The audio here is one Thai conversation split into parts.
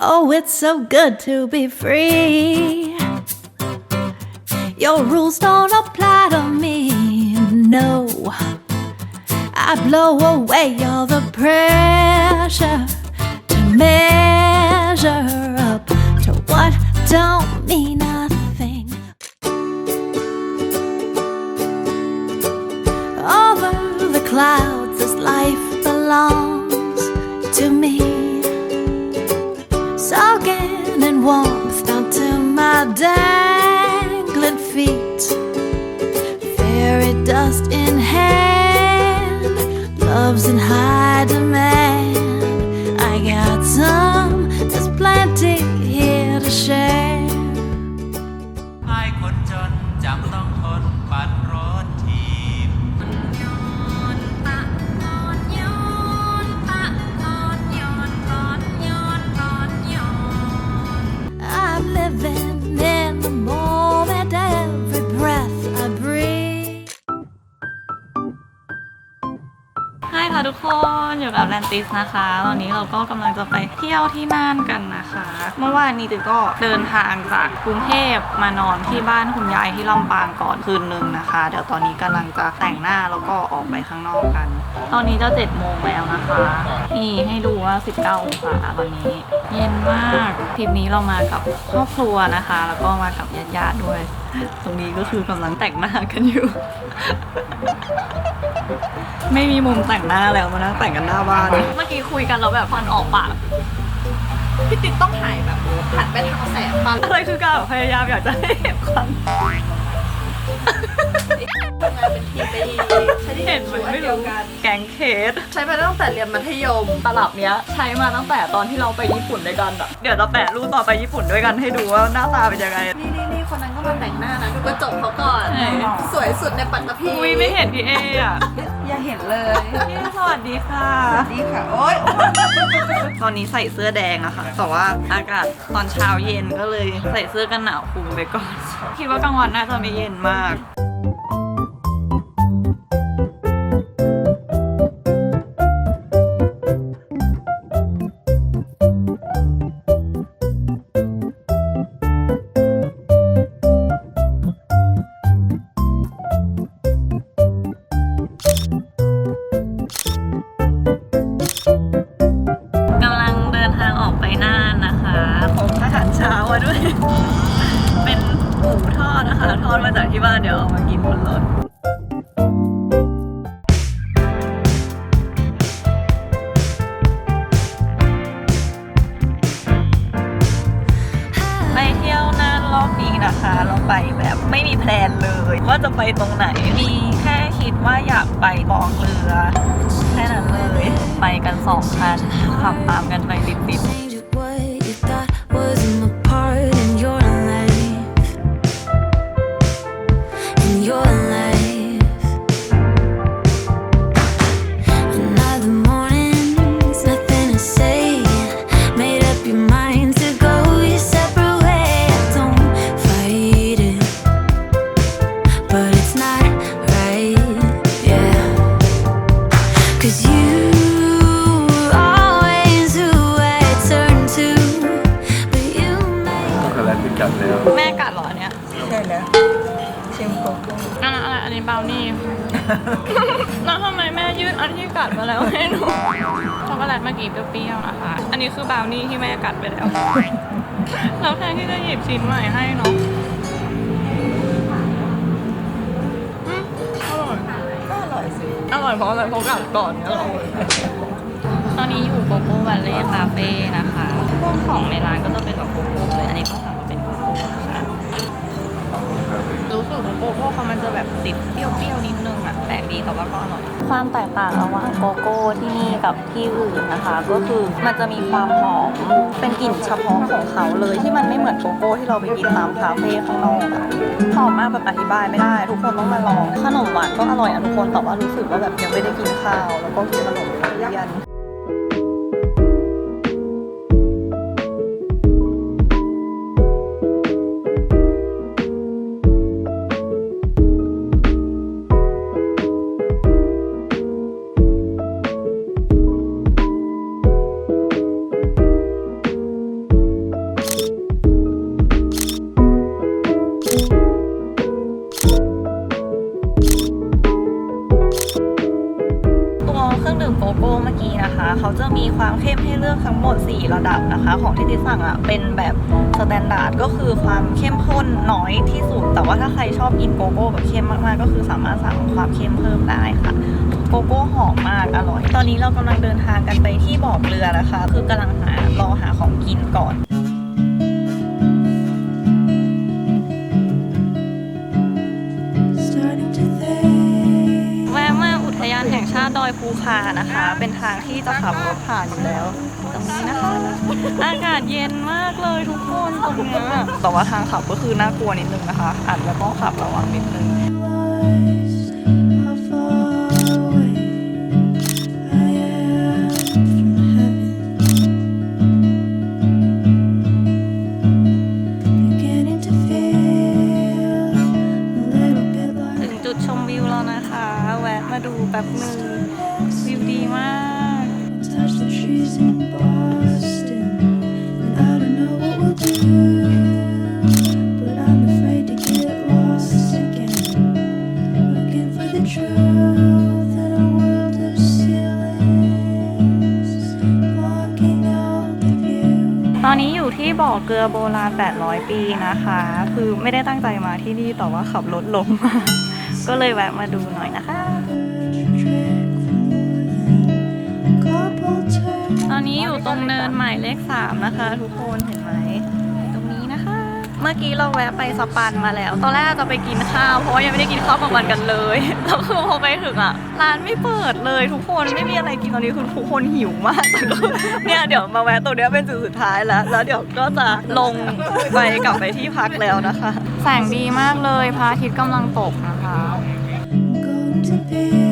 Oh, it's so good to be free. Your rules don't apply to me, no. I blow away all the pressure to measure up to what don't mean nothing. Over the clouds, this life belongs to me. Soaking in warmth down to my dangling feet. Fairy dust in hand, love's in high อยู่กับแลนติสนะคะ ตอนนี้เราก็กำลังจะไปเที่ยวที่น่านกันนะคะ เมื่อวานนี้ติก็เดินทางจากกรุงเทพมานอนที่บ้านคุณยายที่ลำปางก่อนคืนนึงนะคะ เดี๋ยวตอนนี้กำลังจะแต่งหน้าแล้วก็ออกไปข้างนอกกัน ตอนนี้จะเจ็ดโมงแล้วนะคะ นี่ให้ดูว่า 19องศาวันนี้ เย็นมากทริปนี้เรามากับครอบครัวนะคะ แล้วก็มากับญาติๆด้วย ตรงนี้ก็คือกำลังแต่งหน้ากันอยู่ ไม่มีมุมแต่งหน้าแล้วมานั่งแต่งกันหน้าบ้าน เมื่อกี้คุยกันแล้วแบบฟันออกปากพี่ติ๊กต้องถ่ายแบบหันไปทางแสงฟันอะไรคือการแบบพยายามอยากจะให้เห็นควัน ทำงานเป็นทีมไปดีใช้ที่เห็เห็นนไหมชุดไม่เดียรู้วกันแกงเคสใช้มาตั้งแต่เรียนมัธยมตลับเนี้ย ใช้มาตั้งแต่ตอนที่เราไปญี่ปุ่นด้วยกันอะเดี๋ยวเราแปะรูปต่อนไปญี่ปุ่นด้วยกันให้ดูว่าหน้าตาเป็นยังไง นี่นี่นี่คนนั้นก็มาแต่งหน้านะดูกระจกเขาก่อน ไหน สวยสุดในปัตตภีอุ้ยไม่เห็นพี่เออะอย่าเห็นเลยพี่สวัสดีค่ะดีค่ะ โอ๊ยตอนนี้ใส่เสื้อแดงอะค่ะ แต่ว่าอากาศตอนเช้าเย็นก็เลยใส่เสื้อกันหนาวคลุมไปก่อน คิดว่ากลางวันน่าจะไม่เย็นมากก ร่อยเพราะอะไรเพราก่อนเนี่ยหรอตอนนี้อยู่โกโก้วันเล่คาเฟ่นะคะพวกของในร้านก็จะเป็นแบบโกโก้เลย อันนี้ก็สั่งมาเป็นโกโก้ รู้สึกว่าโกโก้เขามันจะแบบติดเปรี้ยวๆนิดนึงอะแปลกดีแต่ว่าก็อร่อย ความแตกต่างระหว่างโกโก้ที่นี่กับที่อื่นนะคะ ก็คือมันจะมีความหอมเป็นกลิ่นเฉพาะของเขาเลยที่มันไม่เหมือนโกโก้ที่เราไปกินตามคาเฟ่ข้างนอกอะหอมมากแบบอธิบายไม่ได้ ทุกคนต้องมาลองขนมหวานก็อร่อยอะทุกคนแต่ว่ารู้สึกว่าแบบยังไม่ได้กินข้าว แล้วก็กินขนมเย็น อยภูคานะคะ เป็นทางที่จะขับรถผ่านอยู่แล้ว ตรงนี้นะคะ อากาศเย็นมากเลยทุกคนตรงเนี้ยแต่ว่าทางขับก็คือน่ากลัวนิดนึงนะคะอาจจะต้องขับระวังนิดนึง โบราณ 800 ปีนะคะ คือไม่ได้ตั้งใจมาที่นี่แต่ว่าขับรถลงมา ก็เลยแวะมาดูหน่อยนะคะ Trick for more than a couple turns. ตอนนี้อยู่ตรงเนินหมายเลขสามนะคะ ทุกคนเห็น มื่อกี้เราแวะไปสปันมาแล้ว ตอนแรกจะไปกินข้าวเพราะว่ายังไม่ได้กินข้าวกลางวันกันเลยแล้วคือพอไปถึงอะร้านไม่เปิดเลยทุกคนไม่มีอะไรกินตอนนี้คือทุกคนหิวมากเนี่ยเดี๋ยวมาแวะตรงเนี้ยเป็นจุดสุดท้ายแล้ว แล้วเดี๋ยวก็จะลงไปกลับไปที่พักแล้วนะคะ แสงดีมากเลยพระอาทิตย์กำลังตกนะคะ going to be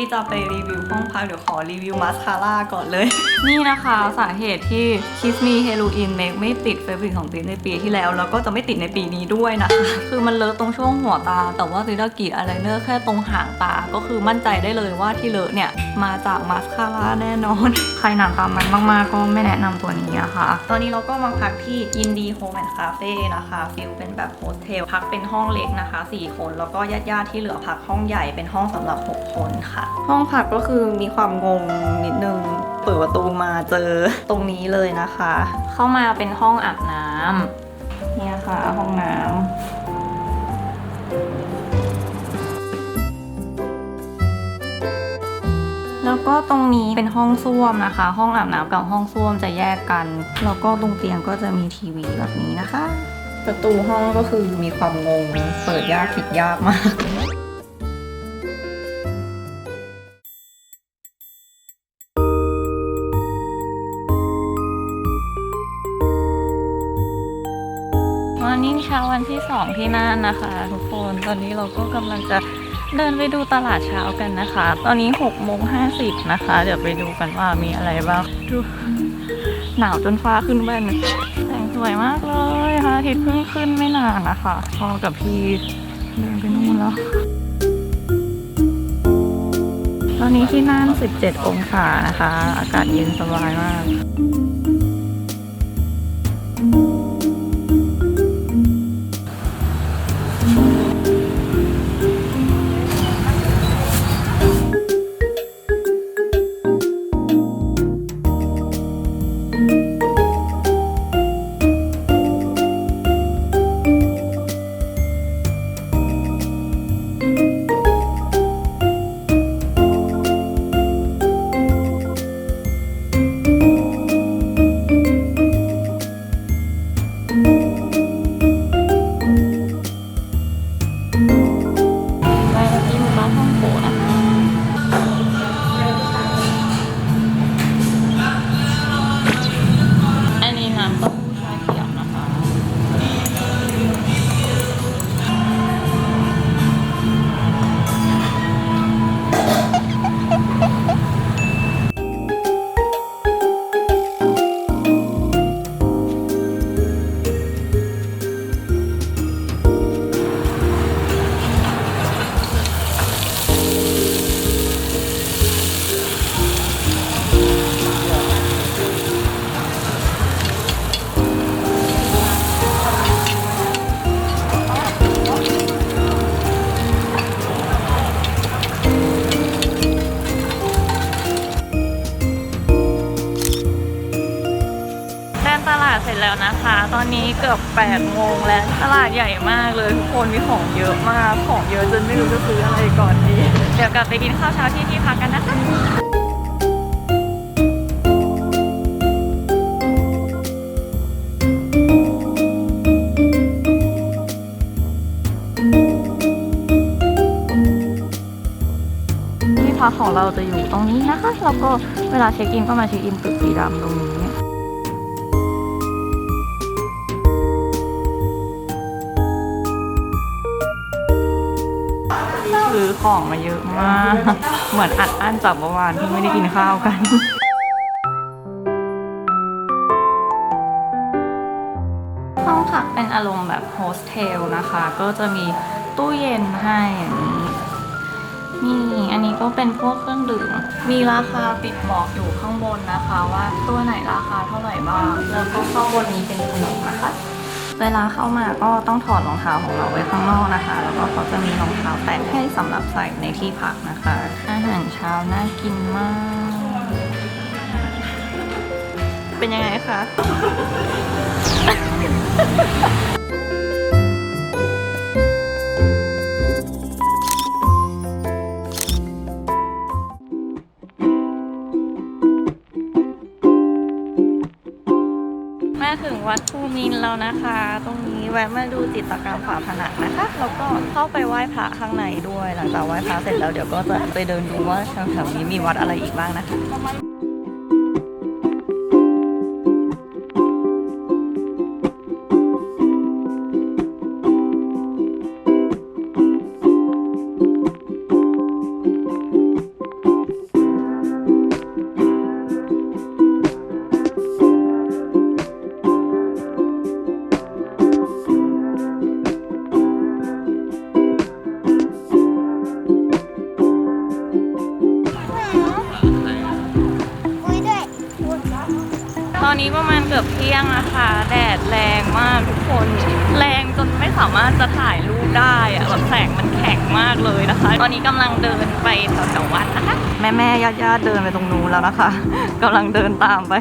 ที่จะไปรีวิวห้องพักเดี๋ยวขอรีวิวมาสคาร่าก่อนเลย นี่นะคะสาเหตุที่ Kiss Me Halloween Make ไม่ติดเฟรนของติดในปีที่แล้ว แล้วก็จะไม่ติดในปีนี้ด้วยนะคะ คือมันเลอะตรงช่วงหัวตา แต่ว่าติดกรีดอะไรเนอร์แค่ตรงหางตา ก็คือมั่นใจได้เลยว่าที่เลอะเนี่ยมาจากมาสคาร่าแน่นอน ใครหนังตามมันมากๆก็ไม่แนะนำตัวนี้นะคะ ตอนนี้เราก็มาพักที่ยินดีโฮมแอนด์คาเฟ่นะคะฟิลเป็นแบบโฮสเทลพักเป็นห้องเล็กนะคะ 4 คน แล้วก็ญาติๆที่เหลือพักห้องใหญ่เป็นห้องสำหรับ 6 คนค่ะห้องพักก็คือมีความงงนิดนึง เปิดประตูมาเจอตรงนี้เลยนะคะ เข้ามาเป็นห้องอาบน้ำเนี่ยค่ะห้องน้ำแล้วก็ตรงนี้เป็นห้องส้วมนะคะ ห้องอาบน้ำกับห้องส้วมจะแยกกัน แล้วก็ตรงเตียงก็จะมีทีวีแบบนี้นะคะ ประตูห้องก็คือมีความงง เปิดยากผิดยากมาก ที่สองที่น่านนะคะ ทุกคนตอนนี้เราก็กำลังจะเดินไปดูตลาดเช้ากันนะคะ ตอนนี้6กโมงห้าสิบนะคะ เดี๋ยวไปดูกันว่ามีอะไรบ้างดูหนาวจนฟ้าขึ้นแว่นแสงสวยมากเลยพระอาทิตย์เพิ่งขึ้นไม่นานนะคะพอกับพี่เดินไปนู่นแล้วตอนนี้ที่น่าน 17 องศานะคะ อากาศเย็นสบายมาก อนนี้เกือบ8โมงแล้วตลาดใหญ่มากเลยทุกคนมีของเยอะมากของเยอะจนไม่รู้จะซื้ออะไรก่อนดีเดี๋ยวกลับไปกินข้าวเช้าที่ที่พักกันนะคะที่พักของเราจะอยู่ตรงนี้นะคะ แล้วก็เวลาเช็คอินก็มาเช็คอินตึกสีดำตรงนี้ ของมาเยอะมาก เหมือนอัดอั้นจากเมื่อวานที่ไม่ได้กินข้าวกันห้องพักเป็นอารมณ์แบบโฮสเทลนะคะ ก็จะมีตู้เย็นให้อย่างนี้นี่อันนี้ก็เป็นพวกเครื่องดื่ม มีราคาปิดบอกอยู่ข้างบนนะคะ ว่าตัวไหนราคาเท่าไหร่บ้าง แล้วก็ข้างบนนี้เป็นขนมนะคะ เวลาเข้ามาก็ต้องถอดรองเท้าของเราไว้ข้างนอกนะคะ แล้วก็เขาจะมีรองเท้าแตะให้สำหรับใส่ในที่พักนะคะ อาหารเช้าน่ากินมาก เป็นยังไงคะ แล้วนะคะ ตรงนี้แวะมาดูจิตรกรรมฝาผนังนะคะ แล้วก็เข้าไปไหว้พระข้างในด้วย หลังจากไหว้พระเสร็จแล้วเดี๋ยวก็จะไปเดินดูว่าแถวๆนี้มีวัดอะไรอีกบ้างนะคะ สามารถจะถ่ายรูปได้อะแบบแสงมันแข็งมากเลยนะคะ ตอนนี้กำลังเดินไปแถวๆวัดนะคะ แม่แม่ญาติญาติๆเดินไปตรงนู้นแล้วนะคะกำลังเดินตามไป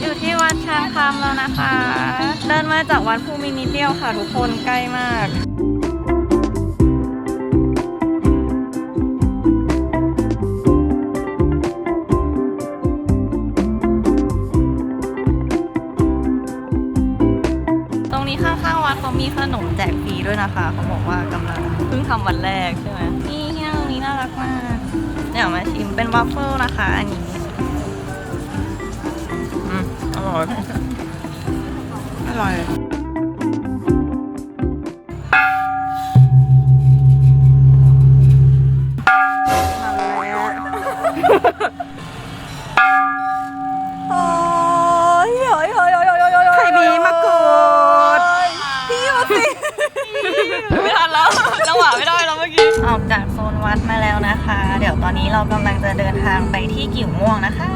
อยู่ที่วัดช้างคำแล้วนะคะ เดินมาจากวัดภูมินิดเดียวค่ะทุกคนใกล้มาก นะคะเขาบอกว่ากำลังเพิ่งทำวันแรกใช่ไหมนี่ที่นั่งตรงนี้น่ารักมากเดี๋ยวมาชิมเป็นวัฟเฟิลนะคะ อันนี้อืมอร่อย อร่อย ไปที่กิ่วม่วงนะคะ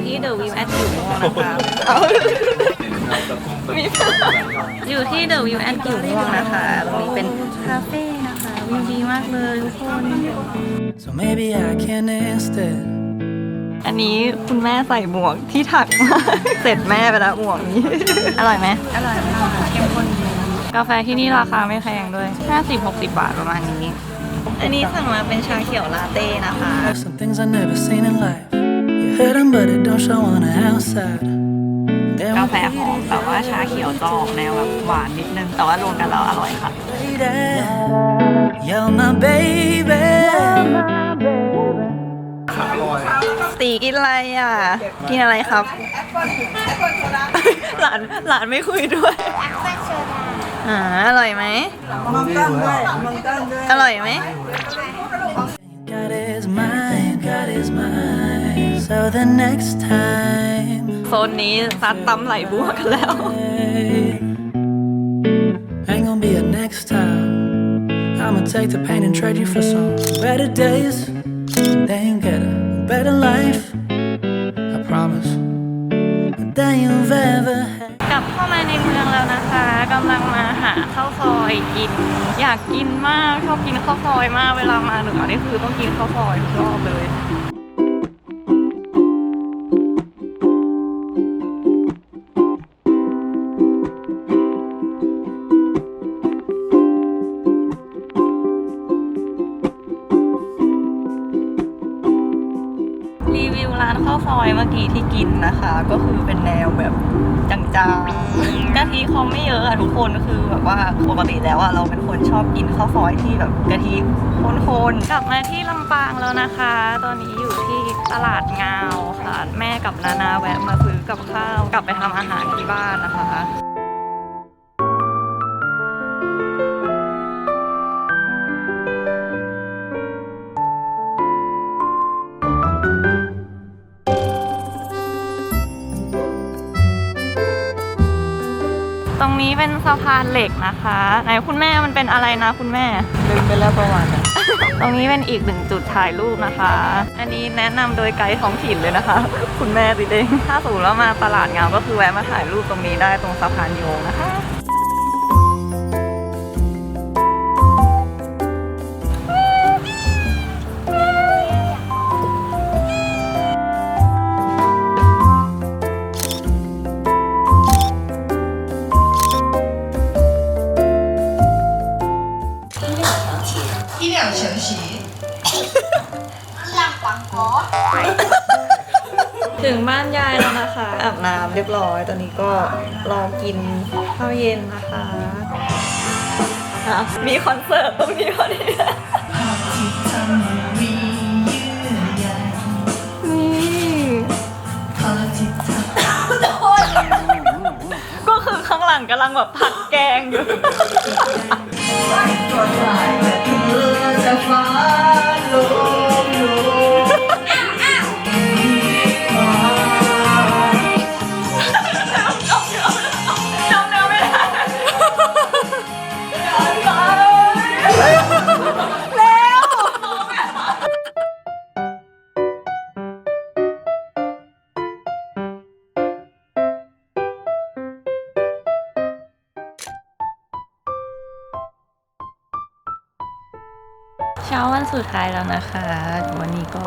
อยู่ที่เดอะวิวแอดกิ่วม่วงนะคะมีอยู่ที่เดอะวิวแอดกิ่วม่วงนะคะตรงนี้เป็นคาเฟ่นะคะวิวดีมากเลยทุกคน So maybe I can instead. อันนี้คุณแม่ใส่หมวกที่ถักมาเสร็จแม่ไปแล้วหมวกนี้ อร่อยไหมอร่อยมากเข้มข้นดีกาแฟที่นี่ราคาไม่แพงด้วย 50-60 บาทประมาณนี้ อันนี้สั่งมาเป็นชาเขียวลาเต้นะคะ There's some things I never seen in life. กา we แฟหอมแต่ว่าชาเขียวจะออกแนวแบบหวานนิดนึง แต่ว่ารวมกันแล้วอร่อยค่ะ lady, you're my baby. ตีกินอะไรอะ กินอะไรครับ หลานหลานไม่คุยด้วยอ่าอร่อยไหมอร่อยไหม God is mine, God is mine. So the next time โซนนี้ซัดตำไหลบัวกันแล้ว Ain't gonna be a next time. I'ma take the pain and trade you for some better days. Then you get a better life. I promise. Than you've ever had. กลับเข้ามาในเมืองแล้วนะคะกำลังมาหาข้าวซอยกิน อยากกินมากชอบกินข้าวซอยมากเวลามาเหนือนี่คือต้องกินข้าวซอยทุกรอบเลย มื่อกี้ที่กินนะคะ ก็คือเป็นแนวแบบจางๆกะทิเขาไม่เยอะอะทุกคนคือแบบว่าปกติแล้วอะเราเป็นคนชอบกินข้าวซอยที่แบบกะทิข้นๆกลับมาที่ลำปางแล้วนะคะ ตอนนี้อยู่ที่ตลาดงาวค่ะ แม่กับนานาแวะมาซื้อกับข้าว กลับไปทำอาหารที่บ้านนะคะ สะพานเหล็กนะคะ ไหนคุณแม่มันเป็นอะไรนะคุณแม่ ลืมไปแล้วประวัติตรงนี้เป็นอีกหนึ่งจุดถ่ายรูปนะคะ อันนี้แนะนำโดยไกด์ท้องถิ่นเลยนะคะ คุณแม่ติเด้งถ้าสมมติว่ามาตลาดงามก็คือแวะมาถ่ายรูปตรงนี้ได้ตรงสะพานโยงนะคะ ถึงบ้านยายแล้วนะคะอาบน้ำเรียบร้อย ตอนนี้ก็รอกินข้าวเย็นนะคะอะมีคอนเสิร์ตตรงนี้พอดีนี่ก็คือข้างหลังกำลังแบบผัดแกงอยู่ จ สุดท้ายแล้วนะคะ วันนี้ก็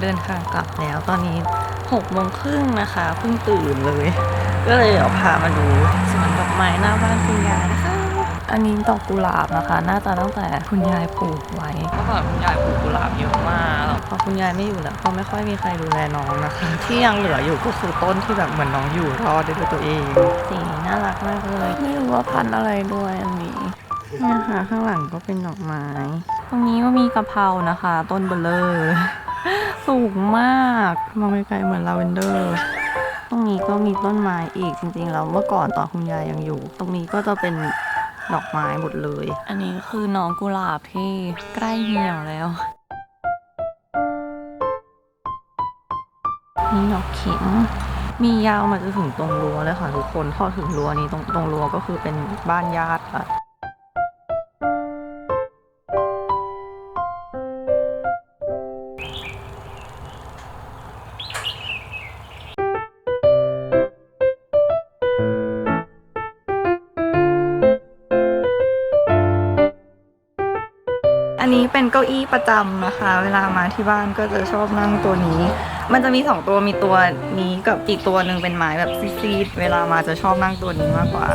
เดินทางกลับแล้วตอนนี้หกโมงครึ่งนะคะเพิ่งตื่นเลย ก็เลยเดี๋ยวพามาดูสวนดอกไม้หน้าบ้านคุณยายนะคะ อันนี้ดอกกุหลาบนะคะ น่าจะตั้งแต่คุณยายปลูกไว้เมื่อก่อนคุณยายปลูกกุหลาบเยอะมากพอคุณยายไม่อยู่แล้วก็ไม่ค่อยมีใครดูแลน้องนะคะ ที่ยังเหลืออยู่ก็คือต้นที่แบบเหมือนน้องอยู่รอดได้ด้วยตัวเองสีน่ารักมากเลย ไม่รู้ว่าพันธุ์อะไรด้วยอันนี้ นะคะข้างหลังก็เป็นดอกไม้ ตรงนี้ก็มีกะเพรานะคะ ต้นเบลเลอร์สูงมากมองไกลๆเหมือนลาเวนเดอร์ตรงนี้ก็มีต้นไม้อีกจริงๆแล้วเมื่อก่อนตอนคุณยายยังอยู่ ตรงนี้ก็จะเป็นดอกไม้หมดเลย อันนี้คือน้องกุหลาบที่ใกล้เหี่ยวแล้วนี่ดอกเข็มมียาวมาจนถึงตรงรั้วเลยค่ะทุกคนพอถึงรั้วนี้ตรงตรงรั้วก็คือเป็นบ้านญาติค่ะ เก้าอี้ประจำนะคะ เวลามาที่บ้านก็จะชอบนั่งตัวนี้ มันจะมีสองตัวมีตัวนี้กับอีกตัวหนึ่งเป็นไม้แบบซีดๆเวลามาจะชอบนั่งตัวนี้มากกว่า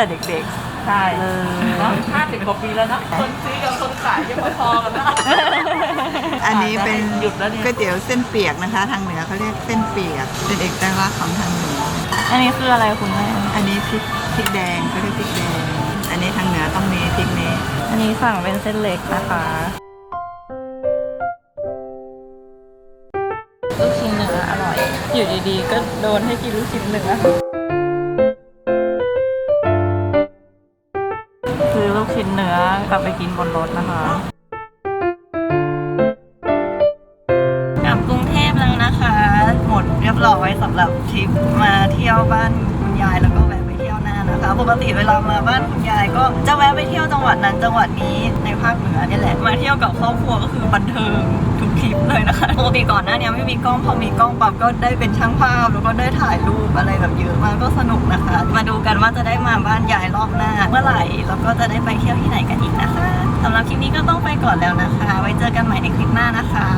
แต่เด็กๆ ใช่เลยห้าสิบกว่าปีแล้วนะ คนซื้อกับคนขายยังไม่พอกันนะอันนี้เป็นหยุดแล้วเนี่ยก๋วยเตี๋ยวเส้นเปียกนะคะ ทางเหนือเขาเรียกเส้นเปียก เป็นเอกลักษณ์ของทางเหนือ อันนี้คืออะไรคุณแม่อันนี้พริกพริกแดงเขาเรียกพริกแดง อันนี้ทางเหนือต้องมีพริกนี้ อันนี้สั่งเป็นเส้นเล็กนะคะลูกชิ้นเนื้ออร่อย อยู่ดีๆ ก็โดนให้กินลูกชิ้นเนื้อซื้อ นื้อกลับไปกินบนรถนะคะกลับกรุงเทพแล้วนะคะ หมดเรียบร้อยสำหรับทริปมาเที่ยวบ้านคุณยายแล้วก็แวะไปเที่ยวหน้านะคะ ปกติเวลามาบ้านคุณยายก็จะแวะไปเที่ยวจังหวัดนั้นจังหวัดนี้ในภาคเหนือนี่แหละ มาเที่ยวกับครอบครัวก็คือบันเทิง คลิปเลยนะคะปกติก่อนหน้านี้ไม่มีกล้องพอมีกล้องปั๊บก็ได้เป็นช่างภาพแล้วก็ได้ถ่ายรูปอะไรแบบเยอะมากก็สนุกนะคะ มาดูกันว่าจะได้มาบ้านยายรอบหน้า เมื่อไหร่แล้วก็จะได้ไปเที่ยวที่ไหนกันอีกนะคะสำหรับคลิปนี้ก็ต้องไปก่อนแล้วนะคะ ไว้เจอกันใหม่ในคลิปหน้านะคะ